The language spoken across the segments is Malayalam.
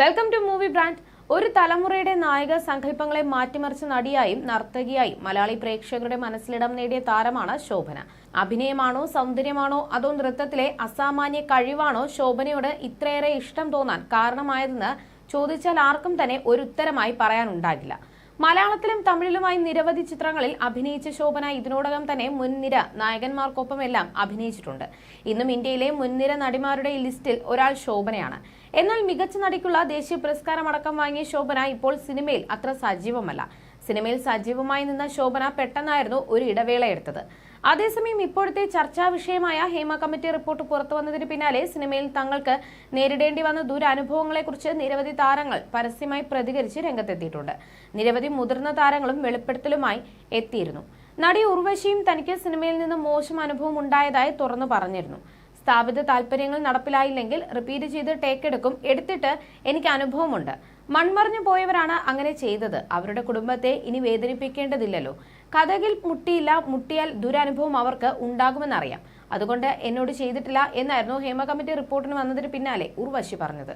വെൽക്കം ടു മൂവി ബ്രാൻഡ് ഒരു തലമുറയുടെ നായക സങ്കല്പങ്ങളെ മാറ്റിമറിച്ച നടിയായും നർത്തകിയായും മലയാളി പ്രേക്ഷകരുടെ മനസ്സിലിടം നേടിയ താരമാണ് ശോഭന. അഭിനയമാണോ സൗന്ദര്യമാണോ അതോ നൃത്തത്തിലെ അസാമാന്യ കഴിവാണോ ശോഭനയോട് ഇത്രയേറെ ഇഷ്ടം തോന്നാൻ കാരണമായതെന്ന് ചോദിച്ചാൽ ആർക്കും തന്നെ ഒരു ഉത്തരമായി പറയാനുണ്ടാകില്ല. മലയാളത്തിലും തമിഴിലുമായി നിരവധി ചിത്രങ്ങളിൽ അഭിനയിച്ച ശോഭന ഇതിനോടകം തന്നെ മുൻനിര നായകന്മാർക്കൊപ്പമെല്ലാം അഭിനയിച്ചിട്ടുണ്ട്. ഇന്നും ഇന്ത്യയിലെ മുൻനിര നടിമാരുടെ ലിസ്റ്റിൽ ഒരാൾ ശോഭനയാണ്. എന്നാൽ മികച്ച നടിക്കുള്ള ദേശീയ പുരസ്കാരം അടക്കം വാങ്ങിയ ശോഭന ഇപ്പോൾ സിനിമയിൽ അത്ര സജീവമല്ല. സിനിമയിൽ സജീവമായി നിന്ന ശോഭന പെട്ടെന്നായിരുന്നു ഒരു ഇടവേള എടുത്തത് അതേസമയം ഇപ്പോഴത്തെ ചർച്ചാ വിഷയമായ ഹേമ കമ്മിറ്റി റിപ്പോർട്ട് പുറത്തു വന്നതിന് പിന്നാലെ സിനിമയിൽ തങ്ങൾക്ക് നേരിടേണ്ടി വന്ന ദുരനുഭവങ്ങളെക്കുറിച്ച് നിരവധി താരങ്ങൾ പരസ്യമായി പ്രതികരിച്ച് രംഗത്തെത്തിയിട്ടുണ്ട്. നിരവധി മുതിർന്ന താരങ്ങളും വെളിപ്പെടുത്തലുമായി എത്തിയിരുന്നു. നടി ഉർവശിയും തനിക്ക് സിനിമയിൽ നിന്ന് മോശം അനുഭവം ഉണ്ടായതായി തുറന്നു പറഞ്ഞിരുന്നു. സ്ഥാപിത താല്പര്യങ്ങൾ നടപ്പിലായില്ലെങ്കിൽ റിപ്പീറ്റ് ചെയ്ത് ടേക്ക് എടുക്കും. എടുത്തിട്ട് എനിക്ക് അനുഭവമുണ്ട്. മൺമറിഞ്ഞു പോയവരാണ് അങ്ങനെ ചെയ്തത്. അവരുടെ കുടുംബത്തെ ഇനി വേദനിപ്പിക്കേണ്ടതില്ലല്ലോ. കഥകിൽ മുട്ടിയില്ല മുട്ടിയാൽ ദുരനുഭവം അവർക്ക് ഉണ്ടാകുമെന്നറിയാം. അതുകൊണ്ട് എന്നോട് ചെയ്തിട്ടില്ല എന്നായിരുന്നു ഹേമ കമ്മിറ്റി റിപ്പോർട്ടിന് വന്നതിന് പിന്നാലെ ഉർവശി പറഞ്ഞത്.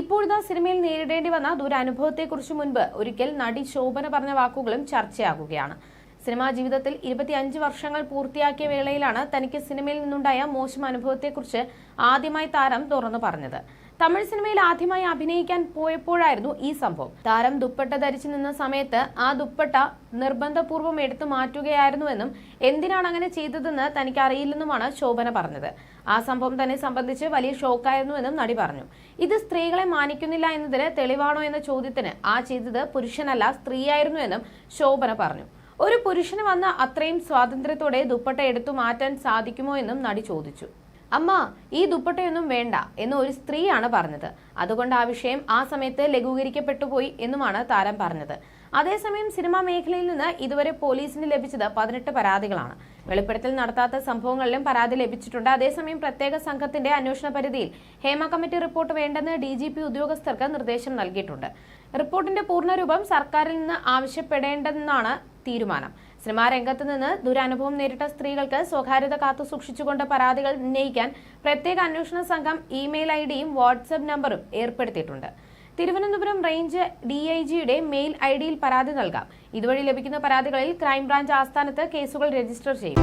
ഇപ്പോഴത്തെ സിനിമയിൽ നേരിടേണ്ടി വന്ന ദുരനുഭവത്തെക്കുറിച്ച് മുൻപ് ഒരിക്കൽ നടി ശോഭന പറഞ്ഞ വാക്കുകളും ചർച്ചയാകുകയാണ്. സിനിമാ ജീവിതത്തിൽ ഇരുപത്തിയഞ്ച് വർഷങ്ങൾ പൂർത്തിയാക്കിയ വേളയിലാണ് തനിക്ക് സിനിമയിൽ നിന്നുണ്ടായ മോശം അനുഭവത്തെക്കുറിച്ച് ആദ്യമായി താരം തുറന്നു പറഞ്ഞത്. തമിഴ് സിനിമയിൽ ആദ്യമായി അഭിനയിക്കാൻ പോയപ്പോഴായിരുന്നു ഈ സംഭവം. താരം ദുപ്പട്ട ധരിച്ചു നിന്ന സമയത്ത് ആ ദുപ്പട്ട നിർബന്ധപൂർവം എടുത്തു മാറ്റുകയായിരുന്നുവെന്നും എന്തിനാണ് അങ്ങനെ ചെയ്തതെന്ന് തനിക്ക് അറിയില്ലെന്നുമാണ് ശോഭന പറഞ്ഞത്. ആ സംഭവം തന്നെ സംബന്ധിച്ച് വലിയ ഷോക്കായിരുന്നുവെന്നും നടി പറഞ്ഞു. ഇത് സ്ത്രീകളെ മാനിക്കുന്നില്ല എന്നതിന് തെളിവാണോ എന്ന ചോദ്യത്തിന് ആ ചെയ്തത് പുരുഷനല്ല സ്ത്രീയായിരുന്നുവെന്നും ശോഭന പറഞ്ഞു. ഒരു പുരുഷന് വന്ന അത്രയും സ്വാതന്ത്ര്യത്തോടെ ദുപ്പട്ട എടുത്തു മാറ്റാൻ സാധിക്കുമോ എന്നും നടി ചോദിച്ചു. അമ്മ ഈ ദുപ്പട്ടയൊന്നും വേണ്ട എന്ന് ഒരു സ്ത്രീയാണ് പറഞ്ഞത്. അതുകൊണ്ട് ആ വിഷയം ആ സമയത്ത് ലഘൂകരിക്കപ്പെട്ടു പോയി എന്നുമാണ് താരം പറഞ്ഞത്. അതേസമയം സിനിമാ മേഖലയിൽ നിന്ന് ഇതുവരെ പോലീസിന് ലഭിച്ചത് പതിനെട്ട് പരാതികളാണ്. വെളിപ്പെടുത്തൽ നടത്താത്ത സംഭവങ്ങളിലും പരാതി ലഭിച്ചിട്ടുണ്ട്. അതേസമയം പ്രത്യേക സംഘത്തിന്റെ അന്വേഷണ പരിധിയിൽ ഹേമ കമ്മിറ്റി റിപ്പോർട്ട് വേണ്ടെന്ന് ഡി ജി പി ഉദ്യോഗസ്ഥർക്ക് നിർദ്ദേശം നൽകിയിട്ടുണ്ട്. റിപ്പോർട്ടിന്റെ പൂർണരൂപം സർക്കാരിൽ നിന്ന് ആവശ്യപ്പെടേണ്ടെന്നാണ് തീരുമാനം. സിനിമാ രംഗത്ത് നിന്ന് ദുരനുഭവം നേരിട്ട സ്ത്രീകൾക്ക് സ്വകാര്യത കാത്തു സൂക്ഷിച്ചുകൊണ്ട് പരാതികൾ ഉന്നയിക്കാൻ പ്രത്യേക അന്വേഷണ സംഘം ഇമെയിൽ ഐ ഡിയും വാട്സ്ആപ്പ് നമ്പറും ഏർപ്പെടുത്തിയിട്ടുണ്ട്. തിരുവനന്തപുരം റേഞ്ച് ഡി ഐ ജിയുടെ മെയിൽ ഐ ഡിയിൽ പരാതി നൽകാം. ഇതുവഴി ലഭിക്കുന്ന പരാതികളിൽ ക്രൈംബ്രാഞ്ച് ആസ്ഥാനത്ത് കേസുകൾ രജിസ്റ്റർ ചെയ്യും.